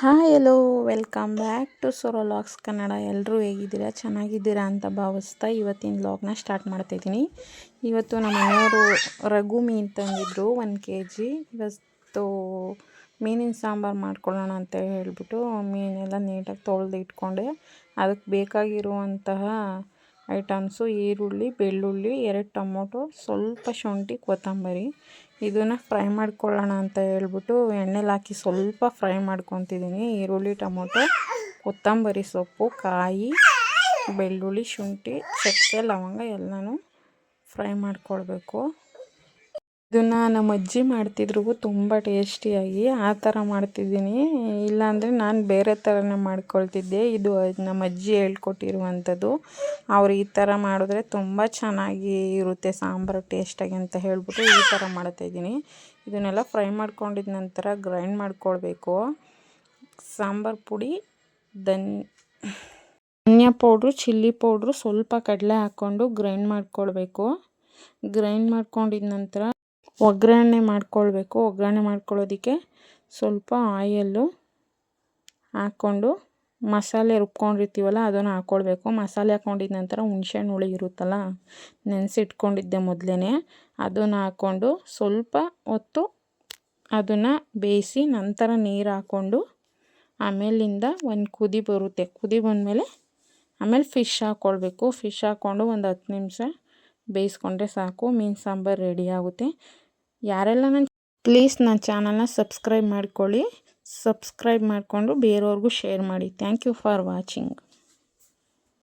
Hi hello welcome back to ಸೊರೋ logs Kannada ಎಲ್ಲರೂ ಹೇಗಿದ್ದೀರಾ? ಚೆನ್ನಾಗಿದ್ದೀರಾ ಅಂತ ಭಾವಿಸ್ತಾ ಇವತ್ತಿನ ಲಾಗ್ನ ಸ್ಟಾರ್ಟ್ ಮಾಡ್ತಾಯಿದ್ದೀನಿ ಇವತ್ತು ನಮ್ಮ ಮನೆಯವರು ರಘು ಮೀನು ತಂದಿದ್ರು ಒಂದು ಕೆ ಜಿ ಇವತ್ತು ಮೀನಿನ ಸಾಂಬಾರು ಮಾಡ್ಕೊಳ್ಳೋಣ ಅಂತ ಹೇಳಿಬಿಟ್ಟು ಮೀನೆಲ್ಲ ನೀಟಾಗಿ ತೊಳೆದು ಇಟ್ಕೊಂಡೆ. ಅದಕ್ಕೆ ಬೇಕಾಗಿರುವಂತಹ ಐಟಮ್ಸು ಈರುಳ್ಳಿ, ಬೆಳ್ಳುಳ್ಳಿ, ಎರಡು ಟೊಮೊಟೊ, ಸ್ವಲ್ಪ ಶುಂಠಿ, ಕೊತ್ತಂಬರಿ. ಇದನ್ನು ಫ್ರೈ ಮಾಡ್ಕೊಳ್ಳೋಣ ಅಂತ ಹೇಳ್ಬಿಟ್ಟು ಎಣ್ಣೆಲಿ ಹಾಕಿ ಸ್ವಲ್ಪ ಫ್ರೈ ಮಾಡ್ಕೊತಿದ್ದೀನಿ ಈರುಳ್ಳಿ, ಟೊಮೊಟೊ, ಕೊತ್ತಂಬರಿ ಸೊಪ್ಪು, ಕಾಯಿ, ಬೆಳ್ಳುಳ್ಳಿ, ಶುಂಠಿ ಚಕ್ಕೆ ಲವಂಗ ಎಲ್ಲನೂ ಫ್ರೈ ಮಾಡ್ಕೊಳ್ಬೇಕು. ಇದನ್ನು ನಮ್ಮ ಅಜ್ಜಿ ಮಾಡ್ತಿದ್ರು ತುಂಬ ಟೇಸ್ಟಿಯಾಗಿ ಆ ಥರ ಮಾಡ್ತಿದ್ದೀನಿ. ಇಲ್ಲಾಂದರೆ ನಾನು ಬೇರೆ ಥರನೇ ಮಾಡ್ಕೊಳ್ತಿದ್ದೆ. ಇದು ನಮ್ಮ ಅಜ್ಜಿ ಹೇಳ್ಕೊಟ್ಟಿರುವಂಥದ್ದು ಅವ್ರು ಈ ಥರ ಮಾಡಿದ್ರೆ ತುಂಬ ಚೆನ್ನಾಗಿ ಇರುತ್ತೆ ಸಾಂಬಾರು ಟೇಸ್ಟಾಗಿ ಅಂತ ಹೇಳ್ಬಿಟ್ಟು ಈ ಥರ ಮಾಡ್ತಾಯಿದ್ದೀನಿ ಇದನ್ನೆಲ್ಲ ಫ್ರೈ ಮಾಡ್ಕೊಂಡಿದ ನಂತರ ಗ್ರೈಂಡ್ ಮಾಡ್ಕೊಳ್ಬೇಕು. ಸಾಂಬಾರು ಪುಡಿ ದನ್ ಧನಿಯಾ ಪೌಡ್ರು, ಚಿಲ್ಲಿ ಪೌಡ್ರು ಸ್ವಲ್ಪ ಕಡಲೆ ಹಾಕ್ಕೊಂಡು ಗ್ರೈಂಡ್ ಮಾಡ್ಕೊಳ್ಬೇಕು. ಗ್ರೈಂಡ್ ಮಾಡ್ಕೊಂಡಿದ ನಂತರ ಒಗ್ಗರಣೆ ಮಾಡ್ಕೊಳ್ಬೇಕು. ಒಗ್ಗರಣೆ ಮಾಡ್ಕೊಳ್ಳೋದಕ್ಕೆ ಸ್ವಲ್ಪ ಆಯಲ್ಲು ಹಾಕ್ಕೊಂಡು ಮಸಾಲೆ ರುಬ್ಕೊಂಡಿರ್ತೀವಲ್ಲ ಅದನ್ನು ಹಾಕ್ಕೊಳ್ಬೇಕು. ಮಸಾಲೆ ಹಾಕ್ಕೊಂಡಿದ್ದ ನಂತರ ಹುಣ್ಸೆಹಣ್ಣು ಹುಳಿ ಇರುತ್ತಲ್ಲ, ನೆನೆಸಿಟ್ಕೊಂಡಿದ್ದೆ ಮೊದಲೇ ಅದನ್ನು ಹಾಕ್ಕೊಂಡು ಸ್ವಲ್ಪ ಹೊತ್ತು ಅದನ್ನು ಬೇಯಿಸಿ ನಂತರ ನೀರು ಹಾಕ್ಕೊಂಡು ಆಮೇಲಿಂದ ಒಂದು ಕುದಿ ಬರುತ್ತೆ. ಕುದಿ ಬಂದಮೇಲೆ ಆಮೇಲೆ ಫಿಶ್ ಹಾಕ್ಕೊಳ್ಬೇಕು. ಫಿಶ್ ಹಾಕ್ಕೊಂಡು ಒಂದು ಹತ್ತು ನಿಮಿಷ ಬೇಯಿಸ್ಕೊಂಡ್ರೆ ಸಾಕು. ಮೀನು ಸಾಂಬಾರು ರೆಡಿ ಆಗುತ್ತೆ. ಯಾರೆಲ್ಲ ನನ್ನ ಪ್ಲೀಸ್ ನನ್ನ ಚಾನಲ್ನ ಸಬ್ಸ್ಕ್ರೈಬ್ ಮಾಡ್ಕೊಳ್ಳಿ. ಸಬ್ಸ್ಕ್ರೈಬ್ ಮಾಡಿಕೊಂಡು ಬೇರೆಯವ್ರಿಗೂ ಶೇರ್ ಮಾಡಿ. Thank you for watching.